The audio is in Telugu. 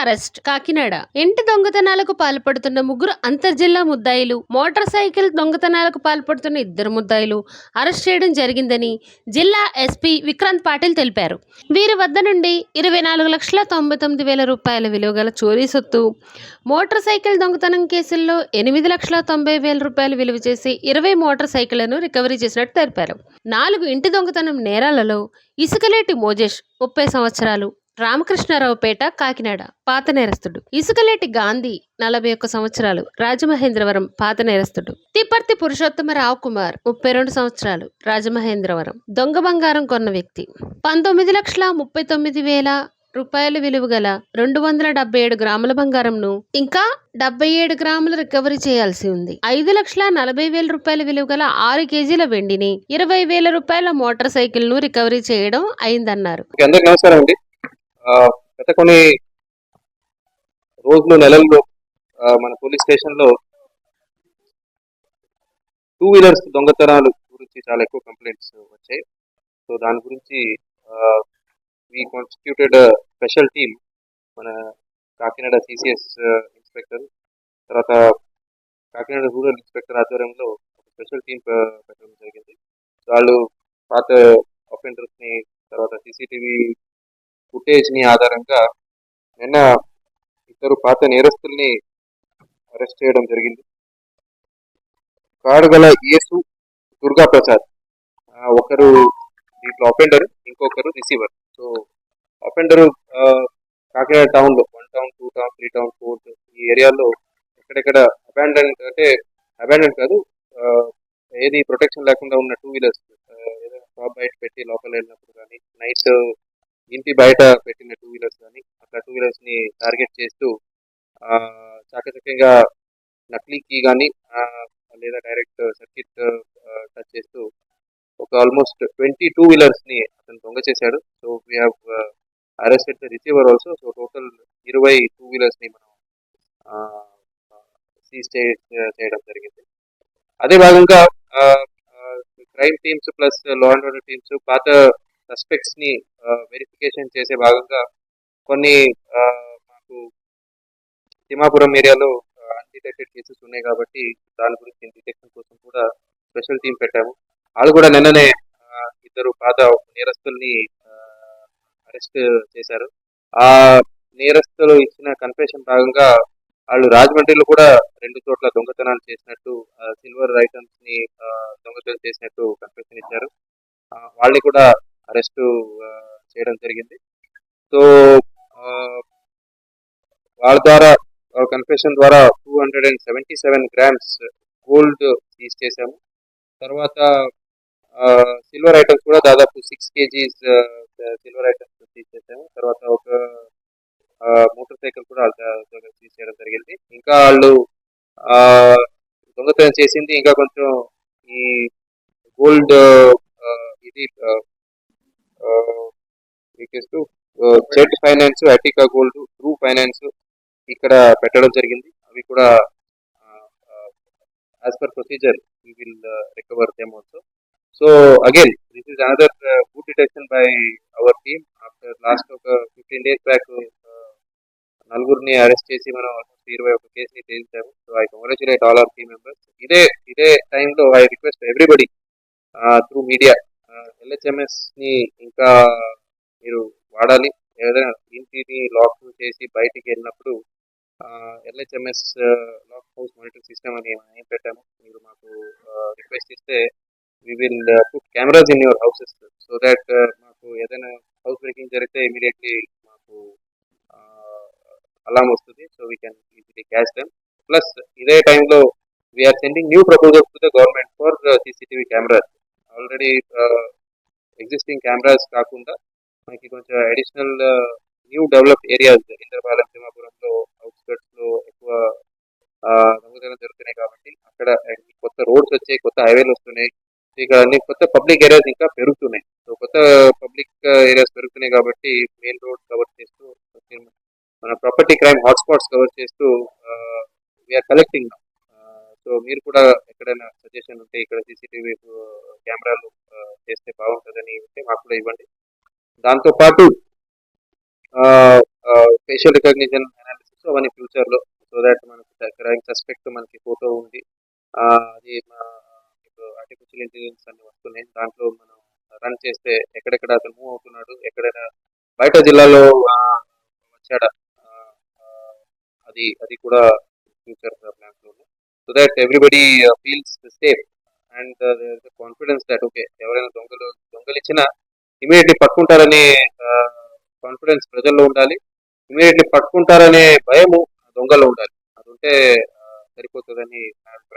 అరెస్ట్. కాకినాడ. ఇంటి దొంగతనాలకు పాల్పడుతున్న ముగ్గురు అంతర్జిల్లా ముద్దాయిలు మోటార్ సైకిల్ దొంగతనాలకు పాల్పడుతున్న ఇద్దరు ముద్దాయిలు అరెస్ట్ చేయడం జరిగిందని జిల్లా ఎస్పీ విక్రాంత్ పాటిల్ తెలిపారు. వీరి వద్ద నుండి ఇరవై నాలుగు లక్షల తొంభై తొమ్మిది వేల రూపాయల విలువ గల చోరీ సొత్తు మోటార్ సైకిల్ దొంగతనం కేసుల్లో ఎనిమిది లక్షల తొంభై వేల రూపాయలు విలువ చేసి ఇరవై మోటార్ సైకిళ్ళను రికవరీ చేసినట్టు తెలిపారు. నాలుగు ఇంటి దొంగతనం నేరాలలో ఇసుకలేటి మోజేష్ ముప్పై సంవత్సరాలు రామకృష్ణారావుపేట కాకినాడ. పాత నేరస్తుడు. ఇసుకలేటి గాంధీ నలభై ఒక్క సంవత్సరాలు. రాజమహేంద్రవరం పాత నేరస్తుడు. తిప్పర్తి పురుషోత్తమ రావు కుమార్ ముప్పై రెండు సంవత్సరాలు. రాజమహేంద్రవరం. దొంగ బంగారం కొన్న వ్యక్తి. పంతొమ్మిది లక్షల ముప్పై తొమ్మిది వేల రూపాయల విలువ గల రెండు వందల డెబ్బై ఏడు గ్రాముల బంగారంను ఇంకా డెబ్బై ఏడు గ్రాములు రికవరీ చేయాల్సి ఉంది. ఐదు లక్షల నలభై వేల రూపాయల విలువ గల ఆరు కేజీల వెండిని ఇరవై వేల రూపాయల మోటార్ సైకిల్ను రికవరీ చేయడం అయిందన్నారు. నమస్కారం అండి. గత కొన్ని రోజులు నెలల్లో మన పోలీస్ స్టేషన్లో టూ వీలర్స్ దొంగతనాలు గురించి చాలా ఎక్కువ కంప్లైంట్స్ వచ్చాయి. సో దాని గురించి వి కాన్స్టిట్యూటెడ్ స్పెషల్ టీమ్ మన కాకినాడ సిసిఎస్ ఇన్స్పెక్టర్ తర్వాత కాకినాడ రూరల్ ఇన్స్పెక్టర్ ఆధ్వర్యంలో స్పెషల్ టీం పెట్టడం జరిగింది. సో వాళ్ళు పాత offenders ని తర్వాత సీసీటీవీ ఫుటేజ్ని ఆధారంగా నిన్న ఇద్దరు పాత నేరస్తుల్ని అరెస్ట్ చేయడం జరిగింది. కాడుగల యేసు దుర్గా ప్రసాద్. ఒకరు దీంట్లో అఫెండర్ ఇంకొకరు రిసీవర్ సో అఫెండర్ కాకినాడ టౌన్లో one town two town three town four ఈ ఏరియాలో ఎక్కడెక్కడ అబాండన్ అంటే అబాండన్ కాదు ఏది ప్రొటెక్షన్ లేకుండా ఉన్న టూ వీలర్స్ ఏదైనా షాప్ బయట పెట్టి లోపల వెళ్ళినప్పుడు కానీ నైట్ ఇంటి బయట పెట్టిన టూ వీలర్స్ కానీ అట్లా టూ వీలర్స్ని టార్గెట్ చేస్తూ ఆ, చాకచక్యంగా నకిలీ కీ కానీ లేదా డైరెక్ట్ సర్కిట్ టచ్ చేస్తూ ఒక ఆల్మోస్ట్ ట్వంటీ టూ వీలర్స్ని అతను దొంగ చేశాడు. So we have arrested the receiver also so total ఇరవై టూ వీలర్స్ని మనం సీజ్ చేయడం జరిగింది. అదే భాగంగా crime teams plus law and order teams పాత సస్పెక్ట్స్ని వెరిఫికేషన్ చేసే భాగంగా కొన్ని మాకు తిమాపురం ఏరియాలో అన్డిటెక్టెడ్ కేసెస్ ఉన్నాయి కాబట్టి దాని గురించి డిటెక్షన్ కోసం కూడా స్పెషల్ టీం పెట్టాము. వాళ్ళు కూడా నిన్ననే ఇద్దరు పాత నేరస్తుల్ని అరెస్ట్ చేశారు. ఆ నేరస్తులు ఇచ్చిన కన్ఫెషన్ భాగంగా వాళ్ళు రాజమండ్రిలో కూడా రెండు చోట్ల దొంగతనాలు చేసినట్టు సిల్వర్ ఐటమ్స్ని దొంగతనం చేసినట్టు కన్ఫెషన్ ఇచ్చారు. వాళ్ళని కూడా అరెస్ట్ చేయడం జరిగింది. సో వాళ్ళ ద్వారా కన్ఫెషన్ ద్వారా two hundred and seventy seven grams gold seize చేశాము. తర్వాత సిల్వర్ ఐటమ్స్ కూడా దాదాపు six KGs silver items seize చేశాము. తర్వాత ఒక మోటార్ సైకిల్ కూడా సీజ్ చేయడం జరిగింది. ఇంకా వాళ్ళు దొంగతనం చేసింది. ఇంకా కొంచెం ఈ గోల్డ్ ఇది Z finance Attica gold true finance ఇక్కడ పెట్టడం జరిగింది. అవి కూడా as per procedure we will recover them also so again this is another good detection by our team after last ఒక ఫిఫ్టీన్ డేస్ బ్యాక్ నలుగురిని అరెస్ట్ చేసి మనం ఆల్మోస్ట్ ఇరవై ఒక కేసుని తేల్చాము. So I congratulate all our team members ఇదే ఇదే టైంలో I request everybody through media ఎల్హెచ్ఎంఎస్ని ఇంకా మీరు వాడాలి. ఏదైనా ఇంటిని లాక్ చేసి బయటికి వెళ్ళినప్పుడు LHMS lock house monitoring system అని ఏం పెట్టాము. మీరు మాకు రిక్వెస్ట్ ఇస్తే we will put cameras in your houses so that మాకు ఏదైనా హౌస్ బ్రేకింగ్ జరిగితే ఇమీడియట్లీ మాకు అలాం వస్తుంది. So we can easily catch them plus ఇదే టైంలో we are sending new proposals to the government for CCTV cameras already existing cameras కాకుండా మనకి కొంచెం additional new develop areas Indrapalem తిమ్మాపురంలో అవుట్స్కట్స్లో ఎక్కువ దొంగతనం జరుగుతున్నాయి కాబట్టి అక్కడ కొత్త రోడ్స్ వచ్చాయి కొత్త హైవేలు వస్తున్నాయి. ఇక అన్ని కొత్త పబ్లిక్ ఏరియాస్ ఇంకా పెరుగుతున్నాయి. సో కొత్త పబ్లిక్ ఏరియాస్ uh, పెరుగుతున్నాయి కాబట్టి మెయిన్ రోడ్ కవర్ చేస్తూ మన ప్రాపర్టీ క్రైమ్ హాట్స్పాట్స్ కవర్ చేస్తూ వీఆర్ కలెక్టింగ్ సో మీరు కూడా ఎక్కడైనా సజెషన్ ఉంటే ఇక్కడ సీసీటీవీ కెమెరాలు uh, uh, చేస్తే బాగుంటుందని ఉంటే మాకు కూడా ఇవ్వండి. దాంతో పాటు ఫేషియల్ రికగ్నిషన్ అనాలిసిస్ అవన్నీ ఫ్యూచర్లో సో దాట్ మనకి క్రైమ్ సస్పెక్ట్ మనకి ఫోటో ఉంది. అది ఆర్టిఫిషియల్ ఇంటెలిజెన్స్ అన్ని వస్తున్నాయి. దాంట్లో మనం రన్ చేస్తే ఎక్కడెక్కడ అతను మూవ్ అవుతున్నాడు ఎక్కడైనా బయట జిల్లాలో వచ్చాడ వచ్చాడా అది అది కూడా ఫ్యూచర్ ప్లాన్స్లో ఉంది so that everybody feels safe and confidence that okay ఎవరైనా దొంగలు దొంగలు ఇచ్చినా ఇమీడియట్లీ పట్టుకుంటారనే కాన్ఫిడెన్స్ ప్రజల్లో ఉండాలి. ఇమీడియట్లీ పట్టుకుంటారనే భయము దొంగల్లో ఉండాలి. అది ఉంటే సరిపోతుందని నా అభిప్రాయం.